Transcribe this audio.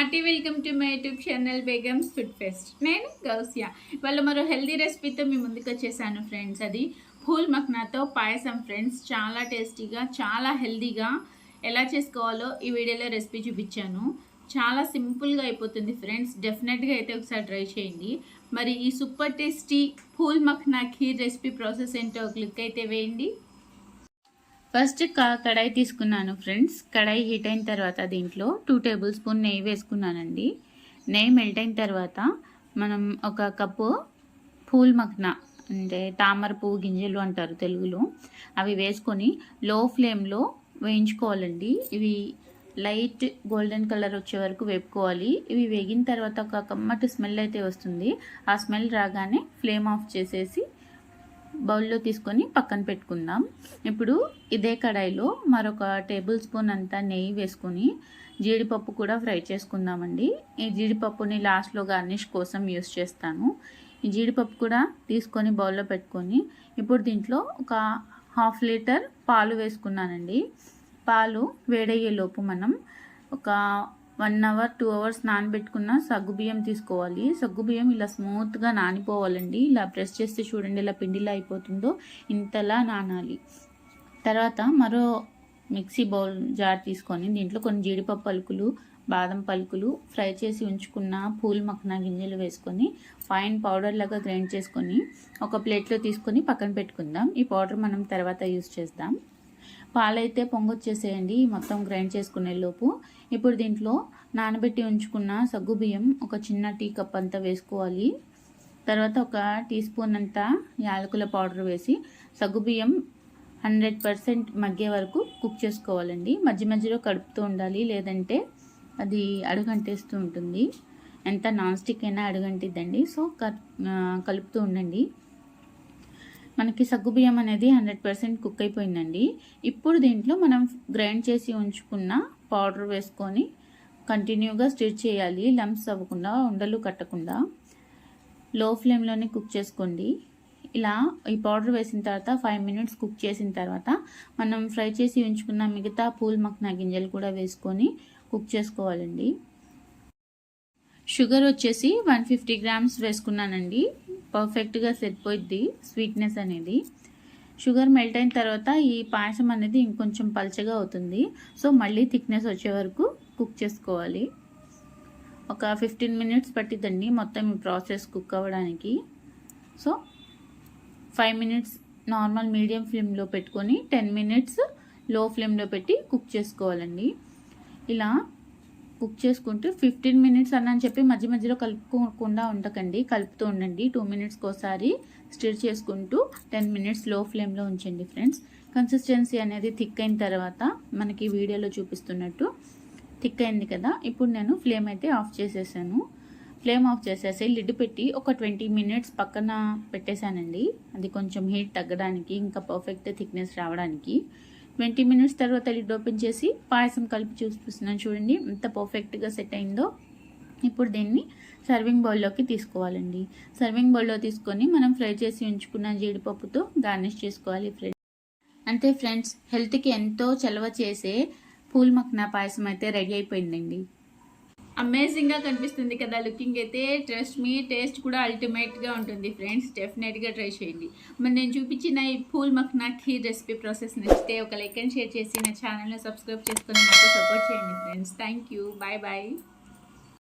Hearty welcome to my YouTube channel Begums food fest. నేను గౌసియా. వాళ్ళు మరో హెల్దీ రెసిపీతో మీ ముందుకు వచ్చేసాను ఫ్రెండ్స్. అది పూల్ మక్నాతో పాయసం ఫ్రెండ్స్. చాలా టేస్టీగా చాలా హెల్దీగా ఎలా చేసుకోవాలో ఈ వీడియోలో రెసిపీ చూపించాను. చాలా సింపుల్గా అయిపోతుంది ఫ్రెండ్స్. డెఫినెట్గా అయితే ఒకసారి ట్రై చేయండి. మరి ఈ super tasty phool makhana kheer recipe process ఏంటో లుక్ అయితే వేయండి. ఫస్ట్ కడాయి తీసుకున్నాను ఫ్రెండ్స్. కడాయి హీట్ అయిన తర్వాత దీంట్లో టూ టేబుల్ స్పూన్ నెయ్యి వేసుకున్నానండి. నెయ్యి మెల్ట్ అయిన తర్వాత మనం ఒక కప్పు పూల్ మక్న అంటే తామర పువ్వు గింజలు అంటారు తెలుగులో అవి వేసుకొని లో ఫ్లేమ్లో వేయించుకోవాలండి. ఇవి లైట్ గోల్డెన్ కలర్ వచ్చే వరకు వేపుకోవాలి. ఇవి వేగిన తర్వాత ఒక కమ్మటి స్మెల్ అయితే వస్తుంది. ఆ స్మెల్ రాగానే ఫ్లేమ్ ఆఫ్ చేసేసి బౌల్లో తీసుకొని పక్కన పెట్టుకుందాం. ఇప్పుడు ఇదే కడాయిలో మరొక టేబుల్ స్పూన్ అంతా నెయ్యి వేసుకొని జీడిపప్పు కూడా ఫ్రై చేసుకుందామండి. ఈ జీడిపప్పుని లాస్ట్లో గార్నిష్ కోసం యూస్ చేస్తాను. ఈ జీడిపప్పు కూడా తీసుకొని బౌల్లో పెట్టుకొని ఇప్పుడు దీంట్లో ఒక హాఫ్ లీటర్ పాలు వేసుకున్నానండి. పాలు వేడయ్యేలోపు మనం ఒక వన్ అవర్ టూ అవర్స్ నానబెట్టుకున్న సగ్గుబియ్యం తీసుకోవాలి. సగ్గుబియ్యం ఇలా స్మూత్గా నానిపోవాలండి. ఇలా ప్రెస్ చేస్తే చూడండి ఇలా పిండిలా అయిపోతుందో ఇంతలా నానాలి. తర్వాత మరో మిక్సీ బౌల్ జార్ తీసుకొని దీంట్లో కొన్ని జీడిపప్పు పలుకులు బాదం పలుకులు ఫ్రై చేసి ఉంచుకున్న పూల్ మక్కన గింజలు వేసుకొని ఫైన్ పౌడర్ లాగా గ్రైండ్ చేసుకొని ఒక ప్లేట్లో తీసుకొని పక్కన పెట్టుకుందాం. ఈ పౌడర్ మనం తర్వాత యూస్ చేద్దాం. పాలైతే పొంగొచ్చేసేయండి. మొత్తం గ్రైండ్ చేసుకునే లోపు ఇప్పుడు దీంట్లో నానబెట్టి ఉంచుకున్న సగ్గు బియ్యం ఒక చిన్న టీ కప్ అంతా వేసుకోవాలి. తర్వాత ఒక టీ స్పూన్ అంతా యాలకుల పౌడర్ వేసి సగ్గు బియ్యం హండ్రెడ్ పర్సెంట్ మగ్గే వరకు కుక్ చేసుకోవాలండి. మధ్య మధ్యలో కడుపుతూ ఉండాలి. లేదంటే అది అడుగంటేస్తూ ఉంటుంది. ఎంత నాన్ స్టిక్ అయినా అడుగంటిద్దండి. సో కలుపుతూ ఉండండి. మనకి సగ్గుబియ్యం అనేది హండ్రెడ్ పర్సెంట్ కుక్ అయిపోయిందండి. ఇప్పుడు దీంట్లో మనం గ్రైండ్ చేసి ఉంచుకున్న పౌడర్ వేసుకొని కంటిన్యూగా స్టిర్ చేయాలి. లంప్స్ అవ్వకుండా ఉండలు కట్టకుండా. లో ఫ్లేమ్లోనే కుక్ చేసుకోండి. ఇలా ఈ పౌడర్ వేసిన తర్వాత ఫైవ్ మినిట్స్ కుక్ చేసిన తర్వాత మనం ఫ్రై చేసి ఉంచుకున్న మిగతా పూల్ మక్నా గింజలు కూడా వేసుకొని కుక్ చేసుకోవాలండి. షుగర్ వచ్చేసి వన్ ఫిఫ్టీ గ్రామ్స్ వేసుకున్నానండి. పర్ఫెక్ట్గా సరిపోయిద్ది స్వీట్నెస్ అనేది. షుగర్ మెల్ట్ అయిన తర్వాత ఈ పాయసం అనేది ఇంకొంచెం పల్చగా అవుతుంది. సో మళ్ళీ థిక్నెస్ వచ్చే వరకు కుక్ చేసుకోవాలి. ఒక ఫిఫ్టీన్ మినిట్స్ పట్టిద్దండి మొత్తం ఈ ప్రాసెస్ కుక్ అవ్వడానికి. So five minutes normal medium ఫ్లేమ్లో పెట్టుకొని టెన్ మినిట్స్లో ఫ్లేమ్లో పెట్టి కుక్ చేసుకోవాలండి. ఇలా కుక్ చేసుకుంటూ ఫిఫ్టీన్ మినిట్స్ అని చెప్పి మధ్య మధ్యలో కలుపుకోకుండా ఉండకండి. కలుపుతూ ఉండండి. టూ మినిట్స్కి ఒకసారి స్టిర్ చేసుకుంటూ టెన్ మినిట్స్లో ఫ్లేమ్లో ఉంచండి ఫ్రెండ్స్ కన్సిస్టెన్సీ అనేది థిక్ అయిన తర్వాత మనకి వీడియోలో చూపిస్తున్నట్టు థిక్ అయింది కదా. ఇప్పుడు నేను ఫ్లేమ్ అయితే ఆఫ్ చేసేసాను. ఫ్లేమ్ ఆఫ్ చేసేసి లిడ్ పెట్టి ఒక ట్వంటీ మినిట్స్ పక్కన పెట్టేశానండి. అది కొంచెం హీట్ తగ్గడానికి ఇంకా పర్ఫెక్ట్ థిక్నెస్ రావడానికి. ట్వంటీ మినిట్స్ తర్వాత లిడ్ ఓపెన్ చేసి పాయసం కలిపి చూపిస్తున్నాను చూడండి ఎంత పర్ఫెక్ట్గా సెట్ అయిందో. ఇప్పుడు దీన్ని సర్వింగ్ బౌల్లోకి తీసుకోవాలండి. సర్వింగ్ బౌల్లో తీసుకొని మనం ఫ్రై చేసి ఉంచుకున్న జీడిపప్పుతో గార్నిష్ చేసుకోవాలి ఫ్రెండ్స్ అంతే ఫ్రెండ్స్ హెల్త్కి ఎంతో చలవ చేసే పూల్ మక్నా పాయసం అయితే రెడీ అయిపోయిందండి. అమేజింగ్గా కనిపిస్తుంది కదా లుకింగ్ అయితే. ట్రస్ట్ మీ టేస్ట్ కూడా అల్టిమేట్గా ఉంటుంది ఫ్రెండ్స్ డెఫినెట్గా ట్రై చేయండి. మరి నేను చూపించిన ఈ పూల్ మక్నా ఖీర్ రెసిపీ ప్రాసెస్ నచ్చితే ఒక లైక్ అండ్ షేర్ చేసి నా ఛానల్ని సబ్స్క్రైబ్ చేసుకొని నాకు సపోర్ట్ చేయండి friends thank you bye bye